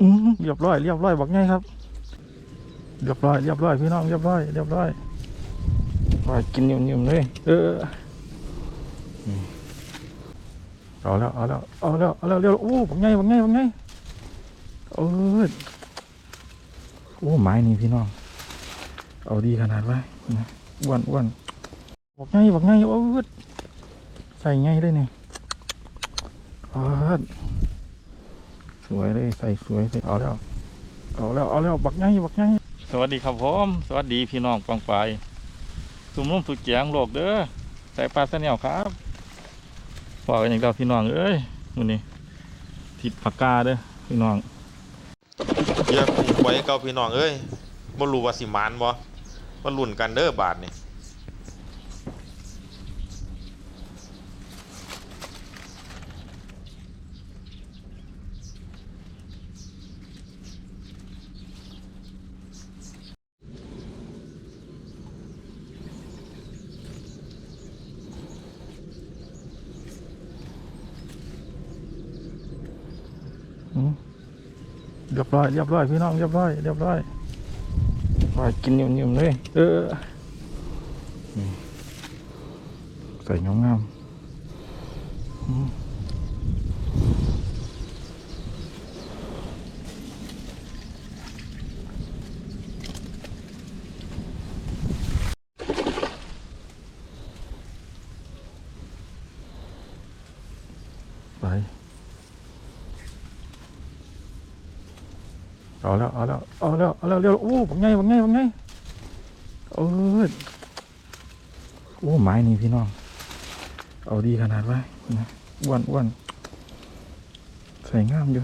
อืมเรียบร้อยเรียบร้อยบอกไงครับ เรียบร้อยเรียบร้อยพี่น้องเรียบร้อยเรียบร้อยไปกินนิ่มๆเลยเอออืมเอาแล้วเอาแล้วเอาแล้วเอาแล้วเร็วโอ้บอกไงบอกไงบอกไงเออโอ้ไม้นี่พี่น้อง เอาดีขนาดไว้นะอ้วนอ้วนบอกไงบอกไงโอ้ยใส่ไงเลยเนี่ยอ๋อ สวยเลยใส่สวยเลยเอาแล้วเอาแล้วเอาแล้วบักไงบักไงสวัสดีครับผมสวัสดีพี่น้องกองปลายสุ่มนุ่มสุดเจียงโลกเด้อใส่ปลาเสนียวครับฝากกันอย่างเดียวพี่น้องเอ้ยมื้อนี้ทิดปากกาเด้อพี่น้องเบียร์กุ้งไว้เก่าพี่น้องเอ้ยบ่รู้ว่าสิมานบ่มาลุ้นกันเด้อบาทนี่ เรียบร้อยเรียบร้อยพี่น้องเรียบร้อยเรียบร้อยไปกินนิ่มๆเลยเอออืมใส่งามๆ เอาแล้วเอาแล้วเอาแล้วเอาแล้วเร็วโอ้บังไงบังไงบังไงเออโอ้ไม้นี่พี่น้อง เอาดีขนาดไว้นะอ้วนอ้วนใส่งามอยู่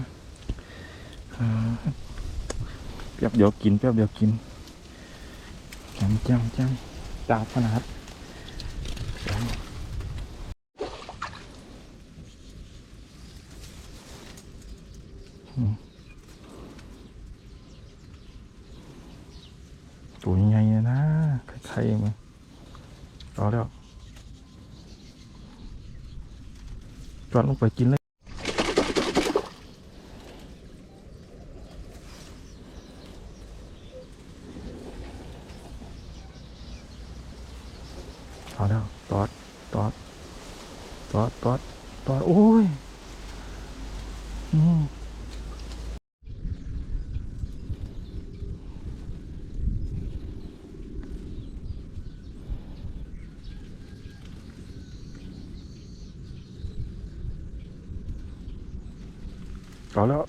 แป๊บเดียวกินแป๊บเดียวกินจำจำจำตาบขนาดอืม ตัวใหญ่ๆเลยนะไข่ๆมันเอาแล้ว จอดลงไปกินเลยเอาแล้วตอดตอดตอดตอดตอดโอ้ยอืม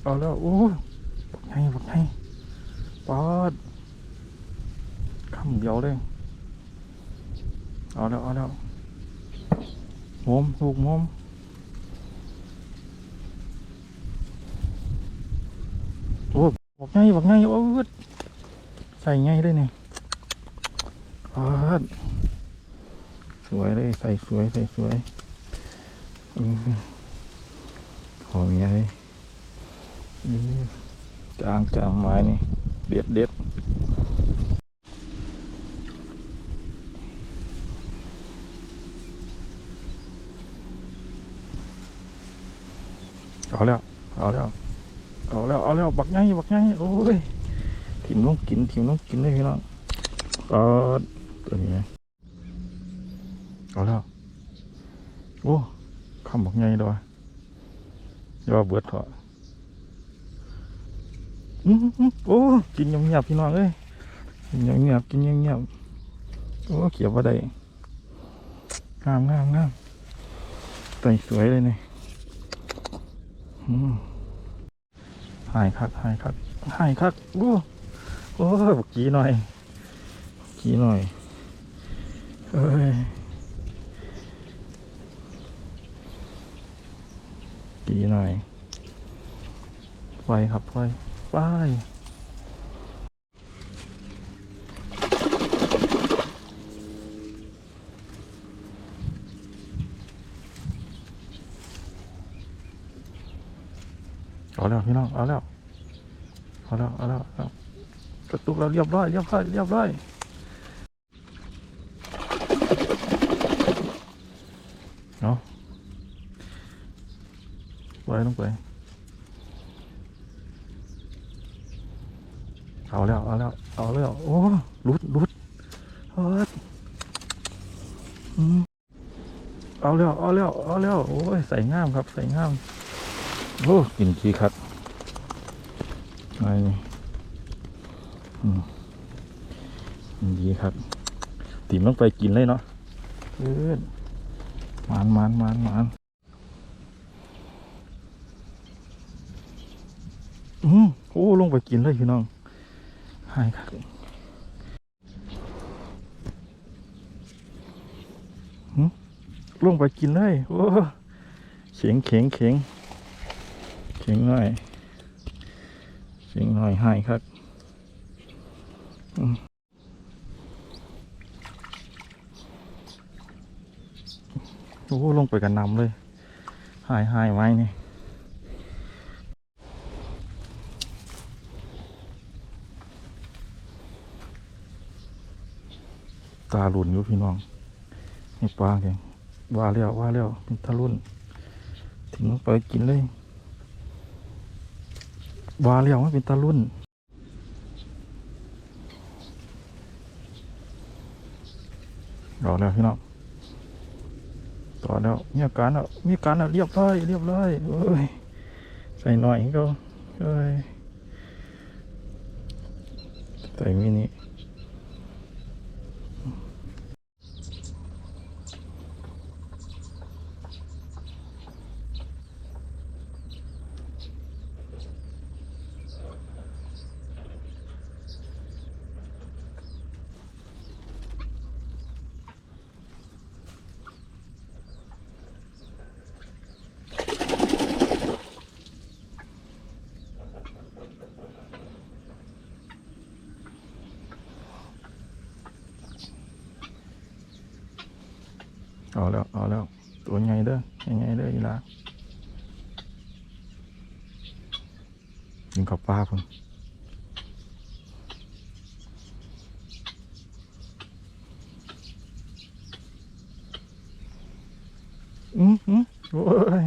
เอา แล้วเอาแล้ว โอ้ยบักไงบักไงปอดคำเดียวเลย เอาแล้ว เอาแล้วโมมลูกโมมโอ้บักไงบักไงโอ้ใส่ไงเลยเนี่ยปอดสวยเลย ใส่สวย ใส่สวยอืมหอมใหญ่ จางจางไม้นี่ เด็ดเด็ดเอาแล้ว เอาแล้ว เอาแล้ว เอาแล้ว บักไงบักไงโอ้ยทิมลงกินทิมลงกินเลยพี่น้องเออตัวนี้เอาแล้ว โอ้คำบักไงด้วยอย่าเบิดเถอะ โอ้กินเงียบๆพี่น้องเอ้ยกินเงียบๆกินเงียบๆโอ้เขียวว่าได้งามงามงามใส่สวยเลยเนี่ยหายคักหายคักหายคักโอ้โอ้บกี้หน่อยกี้หน่อยเอ้ยกี้หน่อยไฟครับไฟ ไป เอาแล้วพี่น้องเอาแล้วเอาแล้ว เอาแล้ว เอาแล้วกระตุกเราเรียบร้อย เรียบร้อย เรียบร้อยเอาไว้ลงไป เอาแล้วเอาแล้วเอาแล้วโอ้รุดรุดเฮ้ยอืมเอาแล้วเอาแล้วเอาแล้วโอ้ยใส่ง่ามครับใส่ง่ามโอ้กินขี้ครับอะไรนี่อืมกินดีครับติ่มต้องไปกินเลยเนาะเออมานมานมานมานอืมโอ้ลงไปกินเลยพี่น้อง หายครับลงไปกินเลย โอ้เข็งเข็งเข็งเข็งหน่อยเข็งหน่อยหายครับโอ้ลงไปกันนำเลยหายหายไว้นี่ ตาหลุนอยู่พี่น้องให้ปลาแกงว่าแล้วว่าแล้วเป็นตาลุ่นถึงลงไปกินเลยว่าแล้วว่าเป็นตาลุ่นรอแล้วพี่น้องต่อแล้วมีอาการแล้วมีอาการแล้วเรียบร้อยเรียบร้อยเอ้ยใส่หน่อยก็เอ้ยใส่มินิ เอาแล้วเอาแล้วตัวใหญ่เด้อใหญ่ๆเด้ออีหลา กินข้าวปลาพุ่นอืมอืมโอ้ย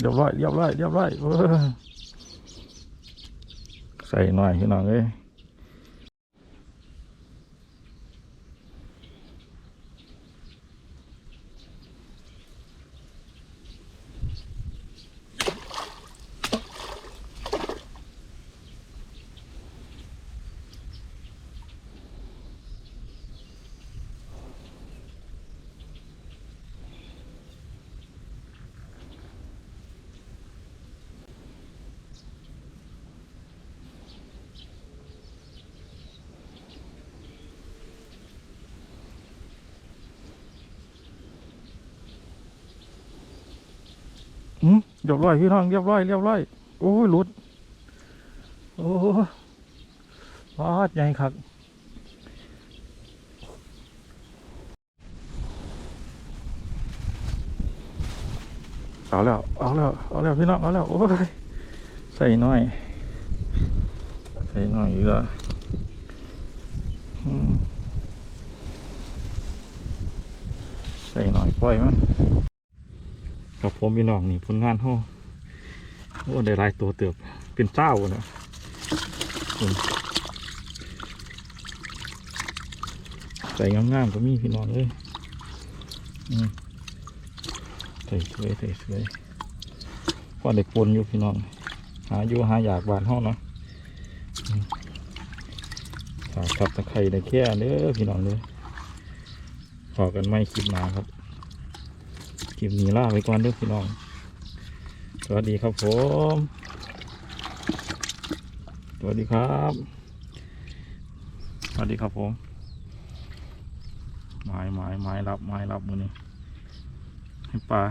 เรียบร้อยเรียบร้อยเรียบร้อยใส่หน่อยพี่น้องเอ้ย อืมเรียบร้อยพี่น้องเรียบร้อยเรียบร้อยโอ้ยหลุด โอ้วาดใหญ่ครับเอาแล้ว เอาแล้ว เอาแล้วพี่น้อง เอาแล้ว โอ้ย ใส่หน่อย ใส่หน่อยอีกแล้วใส่หน่อยปล่อยมัน ครับผมพี่น้องนี่ผลงานห้อโอ้ได้ลายตัวเติบเป็นเจ้าเนะใส่งามๆก็มีพี่น้องเลยอืมใส่สวยใส่สวยพอได้ปนอยู่พี่น้อง หาอยู่หาอยากบานห้องเนาะฝากขับตะไคร้ได้แค่เด้อพี่น้องเลยพอกันไม่คลิปหนาครับ คลิปนี้ลาไปก่อนเด้อพี่น้อง สวัสดีครับผม สวัสดีครับ สวัสดีครับผม ไม้ไม้ไม้รับไม้รับมือนี้ให้ปลา